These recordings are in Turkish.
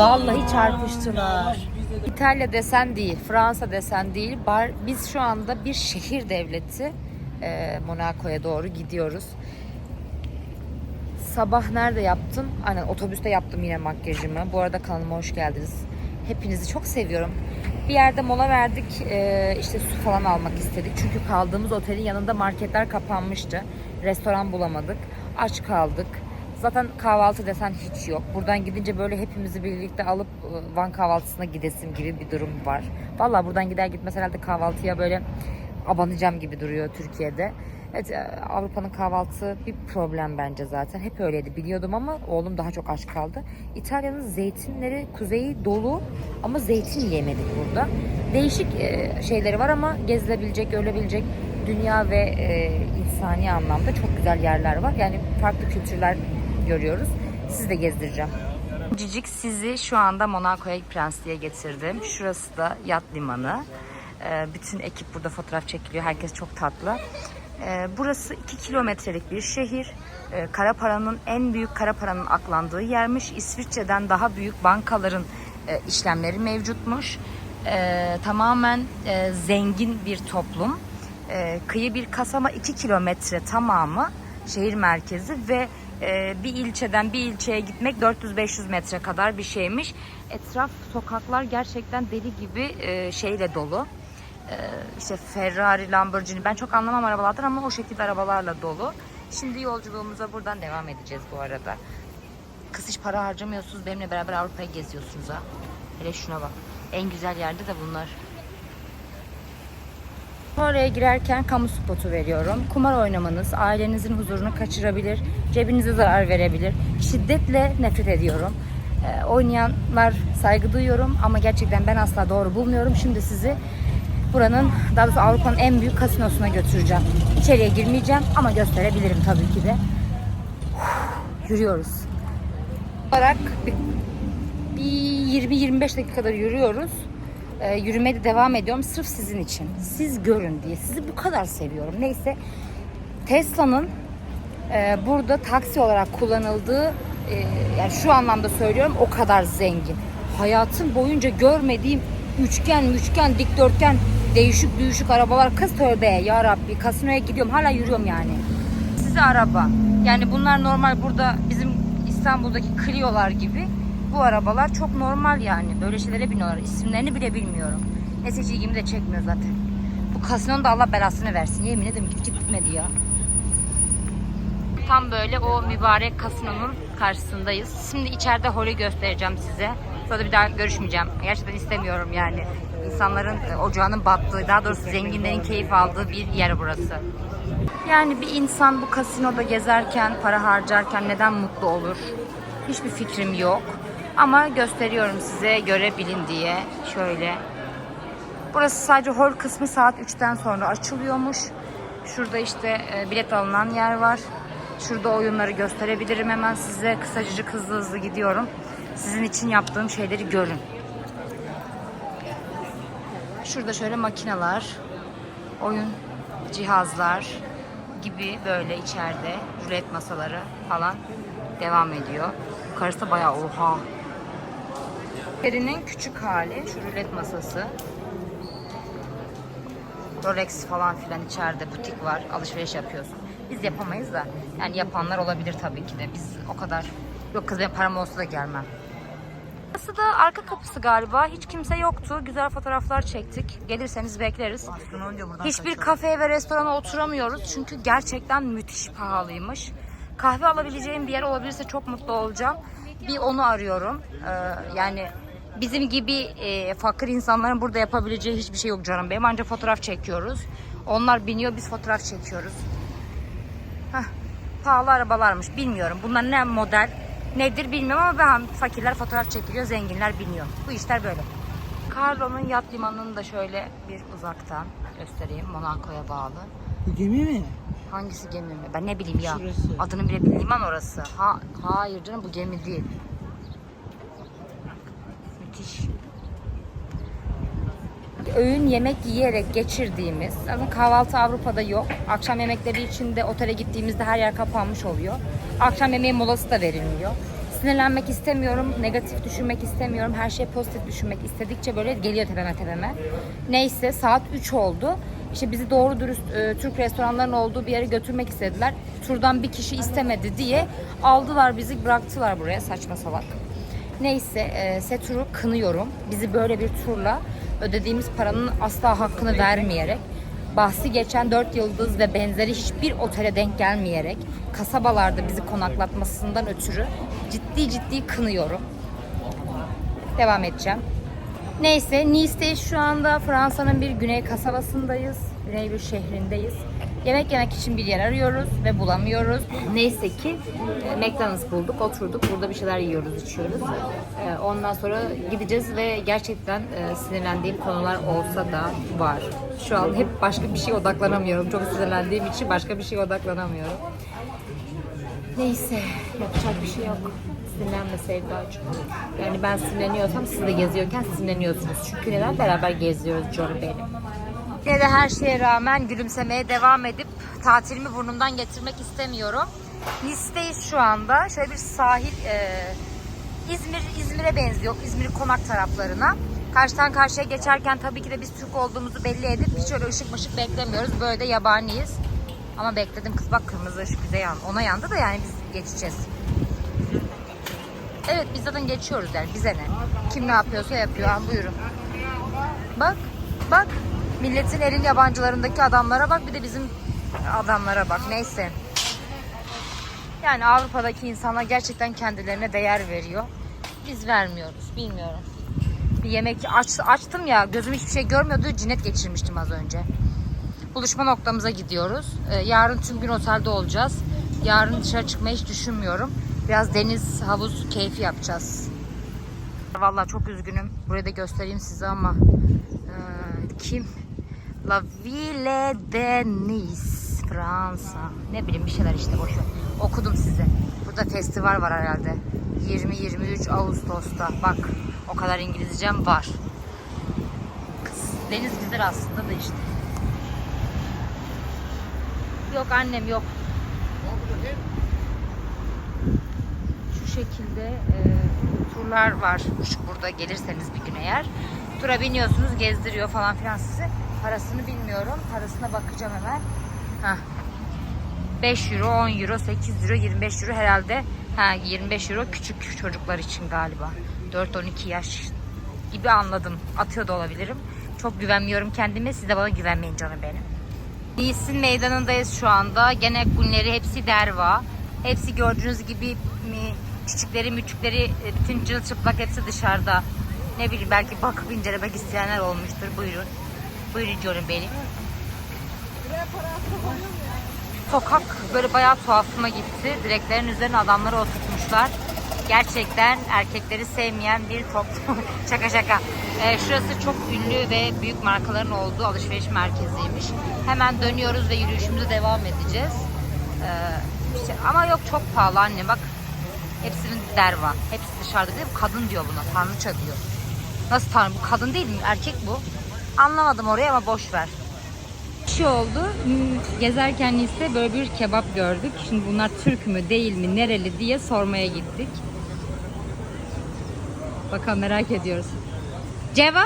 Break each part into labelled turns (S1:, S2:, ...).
S1: Vallahi çarpıştılar. İtalya desen değil, Fransa desen değil. Bar, biz şu anda bir şehir devleti e, Monaco'ya doğru gidiyoruz. Sabah nerede yaptım? Aynen otobüste yaptım yine makyajımı. Bu arada kanalıma hoş geldiniz. Hepinizi çok seviyorum. Bir yerde mola verdik. Ee, işte su falan almak istedik. Çünkü kaldığımız otelin yanında marketler kapanmıştı. Restoran bulamadık. Aç kaldık. Zaten kahvaltı desen hiç yok. Buradan gidince böyle hepimizi birlikte alıp e, Van kahvaltısına gidesim gibi bir durum var. Vallahi buradan gider gitmez herhalde kahvaltıya böyle abanacağım gibi duruyor Türkiye'de. Evet e, Avrupa'nın kahvaltısı bir problem bence zaten. Hep öyleydi biliyordum ama oğlum daha çok aç kaldı. İtalya'nın zeytinleri kuzeyi dolu ama zeytin yemedik burada. Değişik e, şeyleri var ama gezilebilecek, görülebilecek dünya ve insani anlamda çok güzel yerler var. Yani farklı kültürler görüyoruz. Sizi de gezdireceğim. Cicik sizi şu anda Monaco'ya Prensli'ye getirdim. Şurası da yat limanı. Ee, bütün ekip burada fotoğraf çekiliyor. Herkes çok tatlı. Ee, burası 2 kilometrelik bir şehir. Ee, kara paranın en büyük kara paranın aklandığı yermiş. İsviçre'den daha büyük bankaların e, işlemleri mevcutmuş. Tamamen e, zengin bir toplum. Kıyı bir kasaba 2 kilometre tamamı şehir merkezi ve e, bir ilçeden bir ilçeye gitmek 400-500 metre kadar bir şeymiş. Etraf sokaklar gerçekten deli gibi e, şeyle dolu. E, işte Ferrari, Lamborghini ben çok anlamam arabalardan ama o şekilde arabalarla dolu. Şimdi yolculuğumuza buradan devam edeceğiz bu arada. Kız hiç para harcamıyorsunuz benimle beraber Avrupa'yı geziyorsunuz ha. Hele şuna bak. En güzel yerde de bunlar. Oraya girerken kamu spotu veriyorum. Kumar oynamanız ailenizin huzurunu kaçırabilir, cebinize zarar verebilir. Şiddetle nefret ediyorum. Ee, oynayanlar saygı duyuyorum ama gerçekten ben asla doğru bulmuyorum. Şimdi sizi buranın, daha doğrusu Avrupa'nın en büyük kasinosuna götüreceğim. İçeriye girmeyeceğim ama gösterebilirim tabii ki de. Uf, yürüyoruz. Olarak bir 20-25 dakikadır yürüyoruz. Ee, yürümeye de devam ediyorum sırf sizin için. Siz görün diye. Sizi bu kadar seviyorum. Neyse Tesla'nın e, burada taksi olarak kullanıldığı e, yani şu anlamda söylüyorum o kadar zengin. Hayatım boyunca görmediğim üçgen, üçgen, dikdörtgen, değişik değişik arabalar. Kız tövbe ya Rabbi. Kasinoya gidiyorum. Hala yürüyorum yani. Size araba. Yani bunlar normal burada bizim İstanbul'daki Clio'lar gibi. Bu arabalar çok normal yani. Böyle şeylere biniyorlar. İsimlerini bile bilmiyorum. Neyse hiç ilgimi de çekmiyor zaten. Bu kasinonun da Allah belasını versin. Yemin ederim gidip bitmedi ya. Tam böyle o mübarek kasinonun karşısındayız. Şimdi içeride holü göstereceğim size. Sonra bir daha görüşmeyeceğim. Gerçekten istemiyorum yani. İnsanların e, ocağının battığı, daha doğrusu zenginlerin keyif aldığı bir yer burası. Yani bir insan bu kasinoda gezerken, para harcarken neden mutlu olur? Hiçbir fikrim yok. Ama gösteriyorum size görebilin diye. Şöyle. Burası sadece hol kısmı saat 3'ten sonra açılıyormuş. Şurada işte e, bilet alınan yer var. Şurada oyunları gösterebilirim hemen size. Kısacık hızlı hızlı gidiyorum. Sizin için yaptığım şeyleri görün. Şurada şöyle makineler, oyun cihazlar gibi böyle içeride rulet masaları falan devam ediyor. Yukarısı da bayağı oha. Yerinin küçük hali şu rulet masası. Rolex falan filan içeride butik var. Alışveriş yapıyorsun. Biz yapamayız da. Yani yapanlar olabilir tabii ki de. Biz o kadar yok kız benim param olsa da gelmem. Burası da arka kapısı galiba. Hiç kimse yoktu. Güzel fotoğraflar çektik. Gelirseniz bekleriz. Hiçbir kafeye ve restorana oturamıyoruz. Çünkü gerçekten müthiş pahalıymış. Kahve alabileceğim bir yer olabilirse çok mutlu olacağım. Bir onu arıyorum. Ee, yani bizim gibi e, fakir insanların burada yapabileceği hiçbir şey yok canım benim. Ancak fotoğraf çekiyoruz. Onlar biniyor biz fotoğraf çekiyoruz. Heh, pahalı arabalarmış bilmiyorum. Bunlar ne model nedir bilmiyorum ama ben fakirler fotoğraf çekiliyor, zenginler biniyor. Bu işler böyle. Carlo'nun yat limanını da şöyle bir uzaktan göstereyim. Monaco'ya bağlı.
S2: Bu gemi mi?
S1: Hangisi gemi mi? Ben ne bileyim ya.
S2: Şurası.
S1: Adını bile liman orası. Ha, hayır canım bu gemi değil. Müthiş. Öğün yemek yiyerek geçirdiğimiz, ama kahvaltı Avrupa'da yok. Akşam yemekleri için de otele gittiğimizde her yer kapanmış oluyor. Akşam yemeği molası da verilmiyor. sinirlenmek istemiyorum, negatif düşünmek istemiyorum. Her şey pozitif düşünmek istedikçe böyle geliyor tepeme tepeme. Neyse saat 3 oldu. İşte bizi doğru dürüst e, Türk restoranlarının olduğu bir yere götürmek istediler. Turdan bir kişi istemedi diye aldılar bizi bıraktılar buraya saçma salak. Neyse e, Setur'u kınıyorum. Bizi böyle bir turla ödediğimiz paranın asla hakkını vermeyerek bahsi geçen 4 yıldız ve benzeri hiçbir otele denk gelmeyerek kasabalarda bizi konaklatmasından ötürü ciddi ciddi kınıyorum. Devam edeceğim. Neyse Nice'deyiz şu anda. Fransa'nın bir güney kasabasındayız. Güney bir şehrindeyiz. Yemek yemek için bir yer arıyoruz ve bulamıyoruz. Neyse ki McDonald's bulduk, oturduk. Burada bir şeyler yiyoruz, içiyoruz. E, Ondan sonra gideceğiz ve gerçekten e, sinirlendiğim konular olsa da var. Şu an hep başka bir şeye odaklanamıyorum. Çok sinirlendiğim için başka bir şeye odaklanamıyorum. Neyse yapacak bir şey yok. Sinirlenme Sevdacığım. Yani ben sinirleniyorsam siz de geziyorken sinirleniyorsunuz. Çünkü neden beraber geziyoruz Johnny benim. Yine de her şeye rağmen gülümsemeye devam edip tatilimi burnumdan getirmek istemiyorum. Nice'deyiz şu anda. Şöyle bir sahil e, İzmir İzmir'e benziyor. İzmir konak taraflarına. Karşıdan karşıya geçerken tabii ki de biz Türk olduğumuzu belli edip hiç öyle ışık mışık beklemiyoruz. Böyle de yabaniyiz. Ama bekledim kız bak kırmızı ışık bize yandı. Ona yandı da yani biz geçeceğiz. Evet biz zaten geçiyoruz yani bize ne? Kim ne yapıyorsa yapıyor. Ha, buyurun. Bak bak milletin elin yabancılarındaki adamlara bak bir de bizim adamlara bak neyse. Yani Avrupa'daki insanlar gerçekten kendilerine değer veriyor. Biz vermiyoruz bilmiyorum. Bir yemek aç, açtım ya gözüm hiçbir şey görmüyordu cinnet geçirmiştim az önce. Buluşma noktamıza gidiyoruz. Ee, yarın tüm gün otelde olacağız. Yarın dışarı çıkmayı hiç düşünmüyorum. Biraz deniz, havuz keyfi yapacağız. Vallahi çok üzgünüm. Burayı da göstereyim size ama ee, kim? La Ville de Nice, Fransa. Ne bileyim bir şeyler işte boşver. Okudum size. Burada festival var herhalde. 20-23 Ağustos'ta. Bak o kadar İngilizcem var. Kız, deniz güzel aslında da işte. Yok annem yok. Şu şekilde e, turlar varmış burada gelirseniz bir gün eğer. Tura biniyorsunuz gezdiriyor falan filan sizi. Parasını bilmiyorum. Parasına bakacağım hemen. Heh. 5 euro, 10 euro, 8 euro, 25 euro herhalde. Ha 25 euro küçük çocuklar için galiba. 4-12 yaş gibi anladım. Atıyor da olabilirim. Çok güvenmiyorum kendime. Siz de bana güvenmeyin canım benim. Nice'in meydanındayız şu anda. Gene günleri hepsi derva. Hepsi gördüğünüz gibi küçükleri müçükleri e, bütün cılçıplak hepsi dışarıda. Ne bileyim belki bakıp incelemek isteyenler olmuştur. Buyurun. Buyurun canım benim. Sokak böyle bayağı tuhafıma gitti. Direklerin üzerine adamları oturtmuşlar. Gerçekten erkekleri sevmeyen bir toplum. şaka şaka. Ee, şurası çok ünlü ve büyük markaların olduğu alışveriş merkeziymiş. Hemen dönüyoruz ve yürüyüşümüze devam edeceğiz. Ee, işte, ama yok çok pahalı anne bak. Hepsinin derva. Hepsi dışarıda değil mi? Kadın diyor buna. Tanrıça diyor. Nasıl tanrı? Bu kadın değil mi? Erkek bu. Anlamadım orayı ama boş ver. Bir şey oldu. Hmm, Gezerken ise böyle bir kebap gördük. Şimdi bunlar Türk mü değil mi nereli diye sormaya gittik. Bakalım merak ediyoruz. Ceva?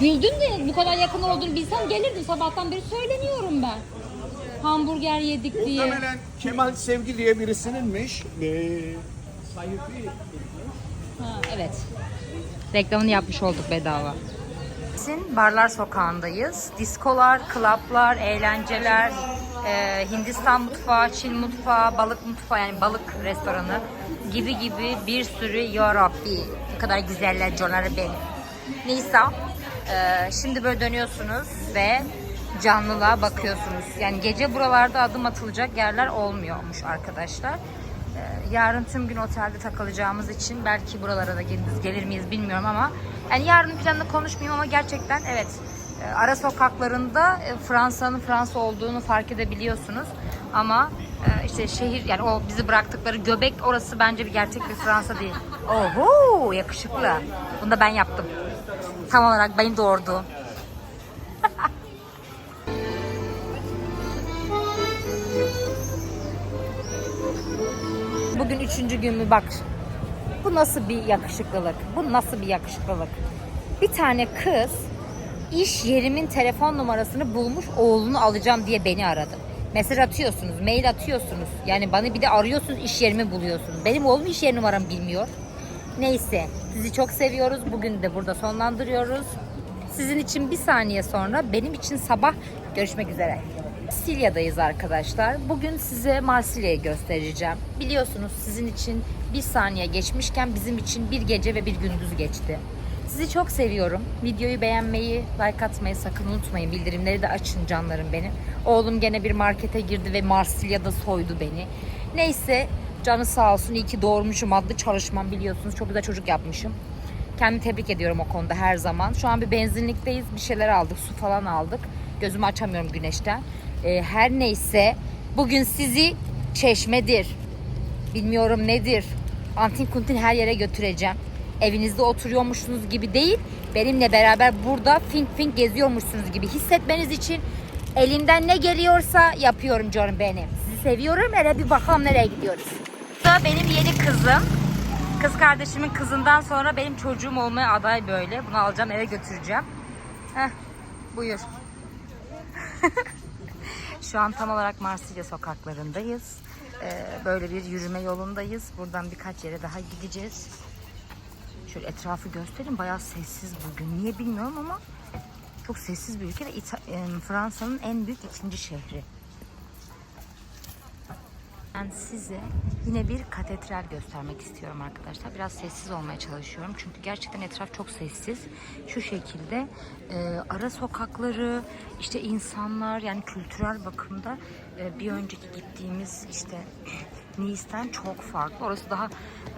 S1: Güldün de bu kadar yakın olduğunu bilsem gelirdim. Sabahtan beri söyleniyorum ben. Hamburger yedik diye.
S2: Muhtemelen Kemal Sevgi diye birisininmiş. Ee, sahibi
S1: Evet. Reklamını yapmış olduk bedava. Barlar sokağındayız. Diskolar, klaplar, eğlenceler, e, Hindistan mutfağı, Çin mutfağı, balık mutfağı yani balık restoranı gibi gibi bir sürü yarabbi. Ne kadar güzeller canları benim. Nisa. e, şimdi böyle dönüyorsunuz ve canlılığa bakıyorsunuz. Yani gece buralarda adım atılacak yerler olmuyormuş arkadaşlar. Ee, Yarın tüm gün otelde takılacağımız için belki buralara da gündüz gelir miyiz bilmiyorum ama yani yarın planını konuşmayayım ama gerçekten evet e, ara sokaklarında e, Fransa'nın Fransa olduğunu fark edebiliyorsunuz ama e, işte şehir yani o bizi bıraktıkları göbek orası bence bir gerçek bir Fransa değil. Oho yakışıklı. Bunu da ben yaptım. Tam olarak beni doğurdu. Bugün üçüncü gün mü bak. Bu nasıl bir yakışıklılık? Bu nasıl bir yakışıklılık? Bir tane kız iş yerimin telefon numarasını bulmuş oğlunu alacağım diye beni aradı. Mesaj atıyorsunuz, mail atıyorsunuz. Yani bana bir de arıyorsunuz iş yerimi buluyorsunuz. Benim oğlum iş yeri numaramı bilmiyor. Neyse sizi çok seviyoruz. Bugün de burada sonlandırıyoruz. Sizin için bir saniye sonra benim için sabah görüşmek üzere. Marsilya'dayız arkadaşlar. Bugün size Marsilya'yı göstereceğim. Biliyorsunuz sizin için bir saniye geçmişken bizim için bir gece ve bir gündüz geçti. Sizi çok seviyorum. Videoyu beğenmeyi, like atmayı sakın unutmayın. Bildirimleri de açın canlarım benim. Oğlum gene bir markete girdi ve Marsilya'da soydu beni. Neyse canı sağ olsun. İyi ki doğurmuşum adlı çalışmam biliyorsunuz. Çok güzel çocuk yapmışım. Kendimi tebrik ediyorum o konuda her zaman. Şu an bir benzinlikteyiz. Bir şeyler aldık. Su falan aldık. Gözümü açamıyorum güneşten. Ee, her neyse bugün sizi çeşmedir. Bilmiyorum nedir. Antin kuntin her yere götüreceğim. Evinizde oturuyormuşsunuz gibi değil. Benimle beraber burada fink fink geziyormuşsunuz gibi hissetmeniz için elimden ne geliyorsa yapıyorum canım benim. Sizi seviyorum. Hele bir bakalım nereye gidiyoruz. Da benim yeni kızım. Kız kardeşimin kızından sonra benim çocuğum olmaya aday böyle. Bunu alacağım eve götüreceğim. Heh, buyur. Şu an tam olarak Marsilya sokaklarındayız. Ee, böyle bir yürüme yolundayız. Buradan birkaç yere daha gideceğiz. Şöyle etrafı göstereyim. Bayağı sessiz bugün. Niye bilmiyorum ama çok sessiz bir ülke ve Fransa'nın en büyük ikinci şehri. Ben size yine bir katedral göstermek istiyorum arkadaşlar. Biraz sessiz olmaya çalışıyorum. Çünkü gerçekten etraf çok sessiz. Şu şekilde e, ara sokakları, işte insanlar yani kültürel bakımda e, bir önceki gittiğimiz işte Nice'den çok farklı. Orası daha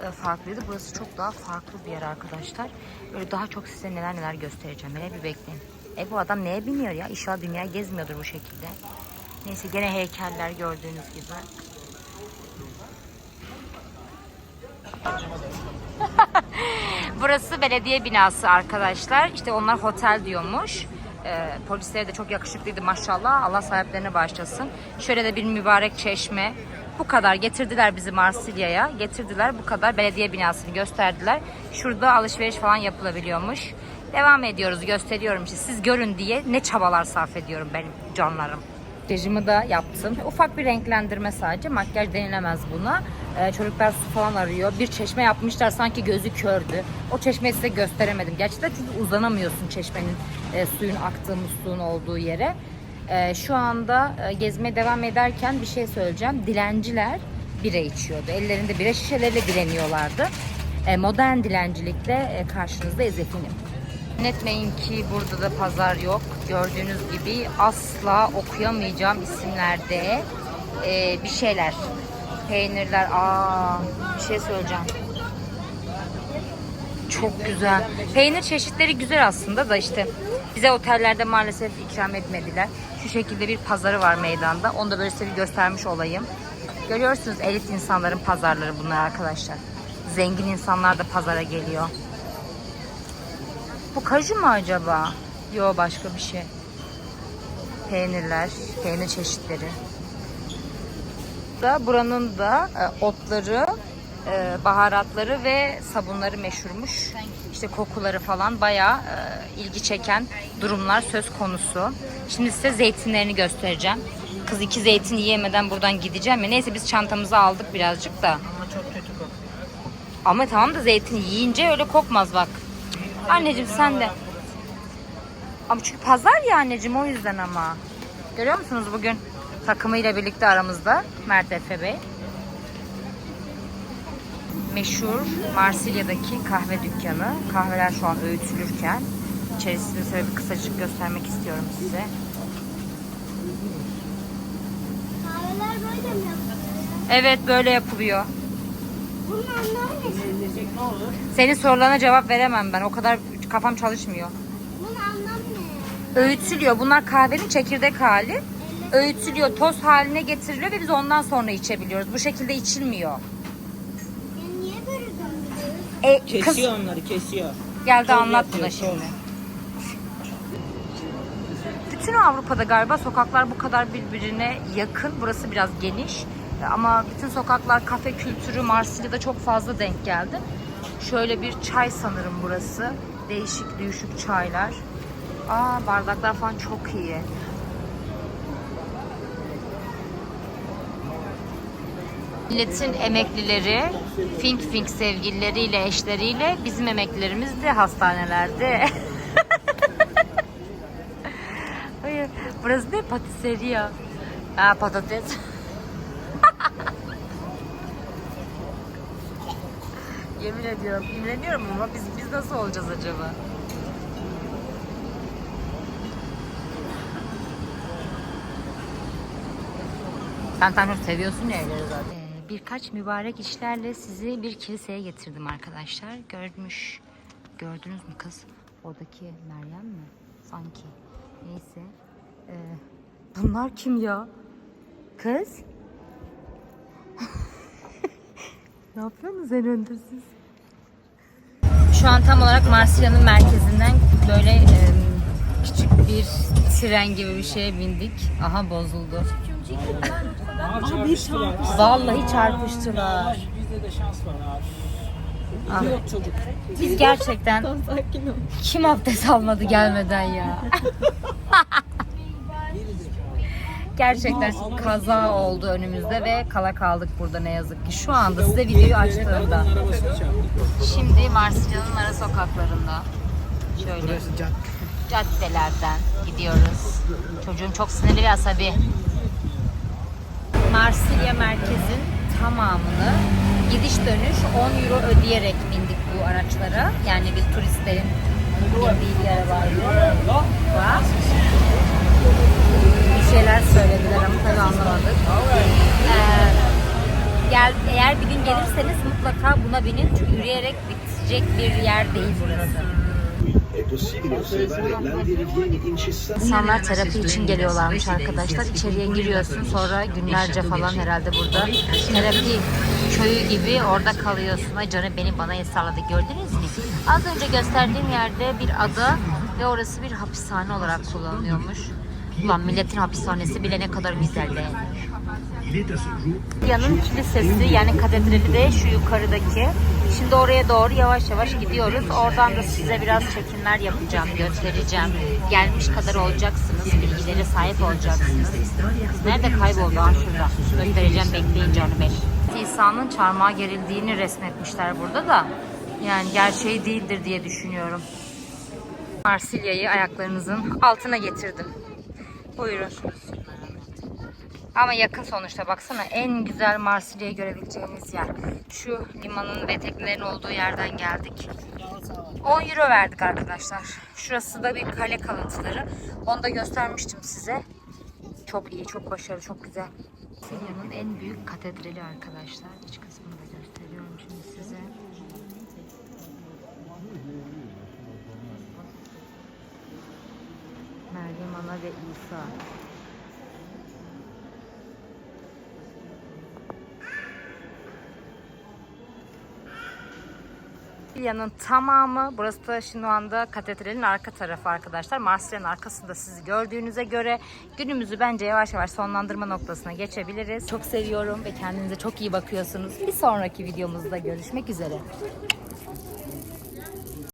S1: e, farklıydı. Burası çok daha farklı bir yer arkadaşlar. Böyle daha çok size neler neler göstereceğim. Hele bir bekleyin. E bu adam neye biniyor ya? İnşallah dünya gezmiyordur bu şekilde. Neyse gene heykeller gördüğünüz gibi. Burası belediye binası arkadaşlar. İşte onlar otel diyormuş. Ee, polisleri de çok yakışıklıydı maşallah. Allah sahiplerine bağışlasın. Şöyle de bir mübarek çeşme. Bu kadar getirdiler bizi Marsilya'ya. Getirdiler bu kadar belediye binasını gösterdiler. Şurada alışveriş falan yapılabiliyormuş. Devam ediyoruz gösteriyorum işte siz görün diye ne çabalar sarf ediyorum benim canlarım. Makyajımı da yaptım. Ufak bir renklendirme sadece. Makyaj denilemez buna. Ee, çocuklar su falan arıyor. Bir çeşme yapmışlar sanki gözü kördü. O çeşmeyi size gösteremedim. Gerçekten çünkü uzanamıyorsun çeşmenin e, suyun aktığı musluğun olduğu yere. Ee, şu anda e, gezmeye devam ederken bir şey söyleyeceğim. Dilenciler bira içiyordu. Ellerinde bira şişeleriyle dileniyorlardı. E, modern dilencilikle e, karşınızda Ezefinim. Etmeyin ki burada da pazar yok. Gördüğünüz gibi asla okuyamayacağım isimlerde e, bir şeyler. Peynirler. Aa, bir şey söyleyeceğim. Çok güzel. Peynir çeşitleri güzel aslında da işte bize otellerde maalesef ikram etmediler. Şu şekilde bir pazarı var meydanda. Onu da böyle size bir göstermiş olayım. Görüyorsunuz elit insanların pazarları bunlar arkadaşlar. Zengin insanlar da pazara geliyor. Bu kaju mu acaba? Yo başka bir şey. Peynirler, peynir çeşitleri. Da buranın da e, otları, e, baharatları ve sabunları meşhurmuş. İşte kokuları falan bayağı e, ilgi çeken durumlar söz konusu. Şimdi size zeytinlerini göstereceğim. Kız iki zeytin yiyemeden buradan gideceğim ya. Neyse biz çantamızı aldık birazcık da.
S3: Ama çok kötü kokuyor.
S1: Ama tamam da zeytin yiyince öyle kokmaz bak. Anneciğim sen de. Ama çünkü pazar ya anneciğim o yüzden ama. Görüyor musunuz bugün takımıyla birlikte aramızda Mert Efe Bey. Meşhur Marsilya'daki kahve dükkanı. Kahveler şu an öğütülürken içerisini şöyle bir kısacık göstermek istiyorum size.
S4: Kahveler böyle mi yapılıyor?
S1: Evet böyle yapılıyor.
S4: Bunun anlamı ne?
S3: Yiyecek ne olur?
S1: Senin sorularına cevap veremem ben. O kadar kafam çalışmıyor.
S4: Bunun anlamı ne?
S1: öğütülüyor. Bunlar kahvenin çekirdek hali. Öğütülüyor, toz haline getiriliyor ve biz ondan sonra içebiliyoruz. Bu şekilde içilmiyor.
S4: Ya niye böyle?
S1: E, kız
S3: Kesiyor onları kesiyor.
S1: geldi
S3: Toz
S1: anlat
S3: yapıyor,
S1: buna
S3: toz.
S1: şimdi. Bütün Avrupa'da galiba sokaklar bu kadar birbirine yakın. Burası biraz geniş. Ama bütün sokaklar kafe kültürü Marsilya'da çok fazla denk geldi. Şöyle bir çay sanırım burası. Değişik değişik çaylar. Aa bardaklar falan çok iyi. Milletin emeklileri fink fink sevgilileriyle, eşleriyle bizim emeklilerimiz de hastanelerde. Hayır, burası ne? Patisseria. Ha patates. Yemin ediyorum, imreniyorum ama biz biz nasıl olacağız acaba? Sen tanrım seviyorsun ya evleri zaten. Ee, birkaç mübarek işlerle sizi bir kiliseye getirdim arkadaşlar. Görmüş, gördünüz mü kız? Oradaki Meryem mi? Sanki. Neyse. Ee, bunlar kim ya? Kız? Ne yapıyorsunuz en önde siz? Şu an tam olarak Marsilya'nın merkezinden böyle e, küçük bir tren gibi bir şeye bindik. Aha bozuldu.
S3: Aa, bir çarpıştılar.
S1: Vallahi çarpıştılar.
S3: Bizde de şans var abi.
S1: Ah.
S3: Yok çocuk.
S1: Biz gerçekten kim abdest almadı gelmeden ya? gerçekten kaza oldu önümüzde ve kala kaldık burada ne yazık ki. Şu anda size videoyu açtığımda. Şimdi Marsilya'nın ara sokaklarında şöyle caddelerden gidiyoruz. Çocuğum çok sinirli ve asabi. Marsilya merkezin tamamını gidiş dönüş 10 euro ödeyerek bindik bu araçlara. Yani bir turistlerin bindiği bir arabaydı. Bir şeyler söylediler ama tabii anlamadık. Ee, gel, eğer bir gün gelirseniz mutlaka buna binin. Çünkü yürüyerek bitecek bir yer değil burası.
S5: İncessanti.
S1: İnsanlar terapi için geliyorlarmış arkadaşlar. İçeriye giriyorsun sonra günlerce falan herhalde burada. Terapi köyü gibi orada kalıyorsun. Ay canım beni bana el salladı gördünüz mü? Az önce gösterdiğim yerde bir ada ve orası bir hapishane olarak kullanılıyormuş. Ulan milletin hapishanesi bile ne kadar güzel. Yanın kilisesi yani katedrali de şu yukarıdaki. Şimdi oraya doğru yavaş yavaş gidiyoruz. Oradan da size biraz çekimler yapacağım, göstereceğim. Gelmiş kadar olacaksınız, bilgilere sahip olacaksınız. Nerede kayboldu? Ha şurada. Göstereceğim, bekleyin canım benim. İsa'nın çarmıha gerildiğini resmetmişler burada da. Yani gerçeği değildir diye düşünüyorum. Marsilya'yı ayaklarınızın altına getirdim. Buyurun. Ama yakın sonuçta baksana en güzel Marsilya'yı görebileceğiniz yer. Şu limanın ve teknelerin olduğu yerden geldik. 10 euro verdik arkadaşlar. Şurası da bir kale kalıntıları. Onu da göstermiştim size. Çok iyi, çok başarılı, çok güzel. Marsilya'nın en büyük katedrali arkadaşlar. İç kısmını da gösteriyorum şimdi size. Meryem Ana ve İsa. Marsilya'nın tamamı, burası da şimdi o anda katedralin arka tarafı arkadaşlar. Marsilya'nın arkasında sizi gördüğünüze göre günümüzü bence yavaş yavaş sonlandırma noktasına geçebiliriz. Çok seviyorum ve kendinize çok iyi bakıyorsunuz. Bir sonraki videomuzda görüşmek üzere.